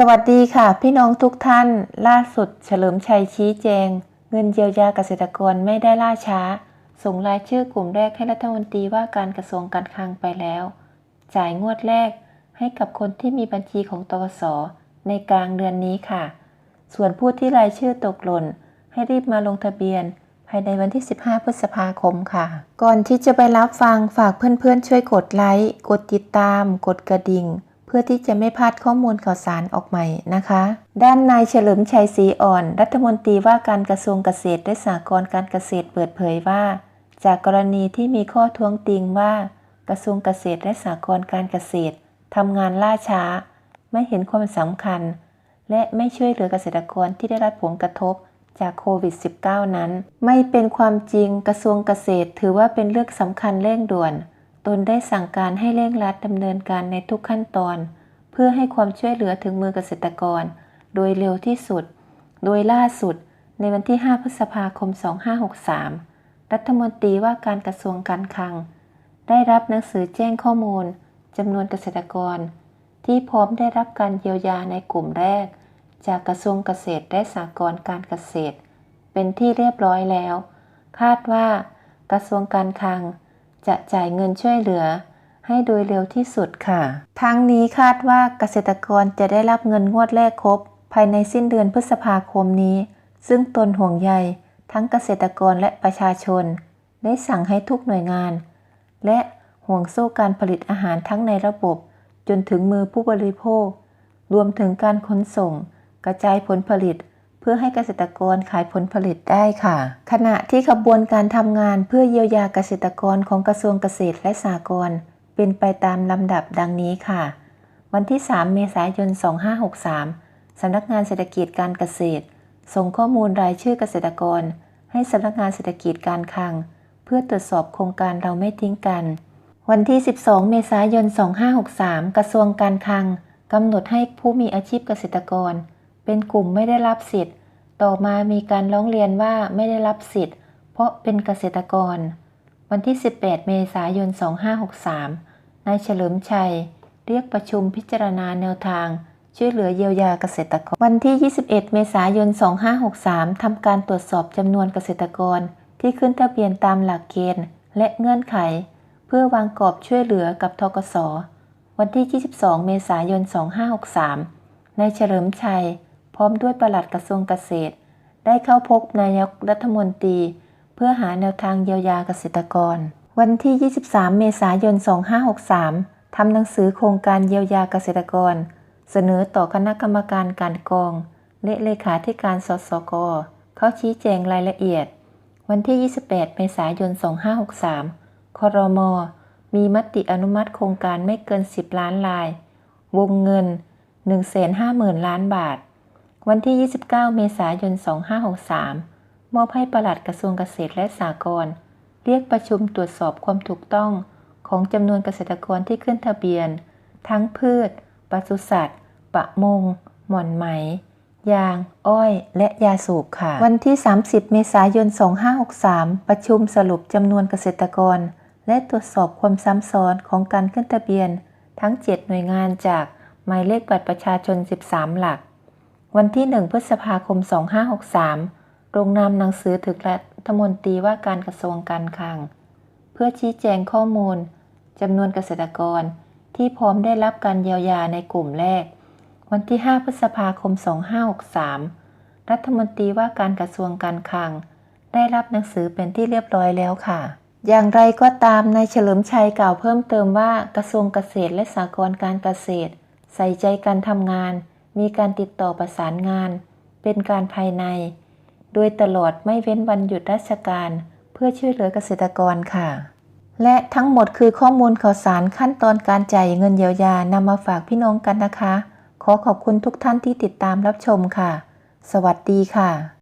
สวัสดีค่ะ พี่น้องทุกท่าน ล่าสุดเฉลิมชัยชี้แจง เงินเยียวยาเกษตรกรไม่ได้ล่าช้า ส่งรายชื่อกลุ่มแรกให้รัฐมนตรีว่าการกระทรวงการคลังไปแล้ว จ่ายงวดแรกให้กับคนที่มีบัญชีของตกสในกลางเดือนนี้ค่ะ ส่วนผู้ที่รายชื่อตกหล่น ให้รีบมาลงทะเบียน ภายในวันที่ 15 พฤษภาคมค่ะ ก่อนที่จะไปรับฟังฝากเพื่อนๆช่วยกดไลค์กดติดตาม กดกระดิ่ง เพื่อที่จะไม่พลาดข้อมูลข่าวสารออกใหม่นะคะ ด้านนายเฉลิมชัยศรีอ่อน รัฐมนตรีว่าการกระทรวงเกษตรและสหกรณ์การเกษตรเปิดเผยว่า จากกรณีที่มีข้อท้วงติงว่า กระทรวงเกษตรและสหกรณ์การเกษตรทำงานล่าช้า ไม่เห็นความสำคัญ และไม่ช่วยเหลือเกษตรกรที่ได้รับผลกระทบจากโควิด -19 นั้น ไม่เป็นความจริงกระทรวงเกษตรถือว่าเป็นเรื่องสำคัญเร่งด่วน ตนได้สั่งการให้เร่งรัดดำเนินการในทุกขั้นตอน เพื่อให้ความช่วยเหลือถึงมือเกษตรกร โดยเร็วที่สุด โดยล่าสุด ในวันที่ 5 พฤษภาคม 2563 รัฐมนตรีว่าการกระทรวงการคลัง ได้รับหนังสือแจ้งข้อมูลจำนวนเกษตรกร ที่พร้อมได้รับการเยียวยาในกลุ่มแรก จากกระทรวงเกษตรและสหกรณ์การเกษตร เป็นที่เรียบร้อยแล้ว คาดว่ากระทรวงการคลัง จะจ่ายเงินช่วยเหลือ ให้โดยเร็วที่สุดค่ะ ทั้งนี้คาดว่าเกษตรกรจะได้รับเงินงวดแรกครบ ภายในสิ้นเดือนพฤษภาคมนี้ ซึ่งตนห่วงใยทั้งเกษตรกรและประชาชน ได้สั่งให้ทุกหน่วยงาน และห่วงโซ่การผลิตอาหารทั้งในระบบ จนถึงมือผู้บริโภค รวมถึงการขนส่ง กระจายผลผลิต พื่อให้เกษตรกรขายผลผลิตได้ค่ะ ขณะที่ขบวนการทำงานเพื่อเยียวยาเกษตรกรของกระทรวงเกษตรและสหกรณ์เป็นไปตามลำดับดังนี้ค่ะ วันที่ 3 เมษายน 2563 สำนักงานเศรษฐกิจการเกษตร ส่งข้อมูลรายชื่อเกษตรกร ให้สำนักงานเศรษฐกิจการคลัง เพื่อตรวจสอบโครงการเราไม่ทิ้งกัน วันที่ 12 เมษายน 2563 กระทรวงการคลังกำหนดให้ผู้มีอาชีพเกษตรกร เป็นกลุ่มไม่ได้รับสิทธิ์ ต่อมามีการร้องเรียนว่าไม่ได้รับสิทธิ์ เพราะเป็นเกษตรกร วันที่ 18 เมษายน 2563 นายเฉลิมชัย เรียกประชุมพิจารณาแนวทาง ช่วยเหลือเยียวยาเกษตรกร วันที่ 21 เมษายน 2563 ทำการตรวจสอบจำนวนเกษตรกรที่ขึ้นทะเบียนตามหลักเกณฑ์ และเงื่อนไข เพื่อวางกรอบช่วยเหลือกับทกสวันที่ 22 เมษายน 2563 นายเฉลิมชัย พร้อมด้วยปลัดกระทรวงเกษตร ได้เข้าพบนายกรัฐมนตรี เพื่อหาแนวทางเยียวยาเกษตรกร วันที่ 23 เมษายน 2563 ทำหนังสือโครงการเยียวยาเกษตรกร เสนอต่อคณะกรรมการการกองและเลขาธิการสสกเข้าชี้แจงรายละเอียด วันที่ 28 เมษายน 2563 ครม มีมติอนุมัติโครงการไม่เกิน 10 ล้านลาย วงเงิน 150,000 ล้านบาท วันที่ 29 เมษายน 2563 มอบให้ปลัดกระทรวงเกษตรและสหกรณ์เรียกประชุมตรวจสอบความถูกต้องของจำนวนเกษตรกรที่ขึ้นทะเบียน ทั้งพืช ปศุสัตว์ ปะมง หม่อนไหม ยาง อ้อย และยาสูบค่ะ วันที่ 30 เมษายน 2563 ประชุมสรุปจำนวนเกษตรกร และตรวจสอบความซ้ำซ้อนของการขึ้นทะเบียน ทั้ง 7 หน่วยงานจากหมายเลขบัตรประชาชน 13 หลัก วันที่ 1 พฤษภาคม 2563 ลงนามหนังสือถึงรัฐมนตรีว่าการกระทรวงการคลัง เพื่อชี้แจงข้อมูลจำนวนเกษตรกรที่พร้อมได้รับการเยียวยาในกลุ่มแรก วันที่ 5 พฤษภาคม 2563 รัฐมนตรีว่าการกระทรวงการคลัง ได้รับหนังสือเป็นที่เรียบร้อยแล้วค่ะ อย่างไรก็ตามนายเฉลิมชัยกล่าวเพิ่มเติมว่ากระทรวงเกษตรและสหกรณ์การเกษตร ใส่ใจการทำงาน มีการติดต่อประสานงาน เป็นการภายใน โดยตลอดไม่เว้นวันหยุดราชการ เพื่อช่วยเหลือเกษตรกรค่ะ และทั้งหมดคือข้อมูลข่าวสารขั้นตอนการจ่ายเงินเยียวยานำมาฝากพี่น้องกันนะคะ ขอขอบคุณทุกท่านที่ติดตามรับชมค่ะ สวัสดีค่ะ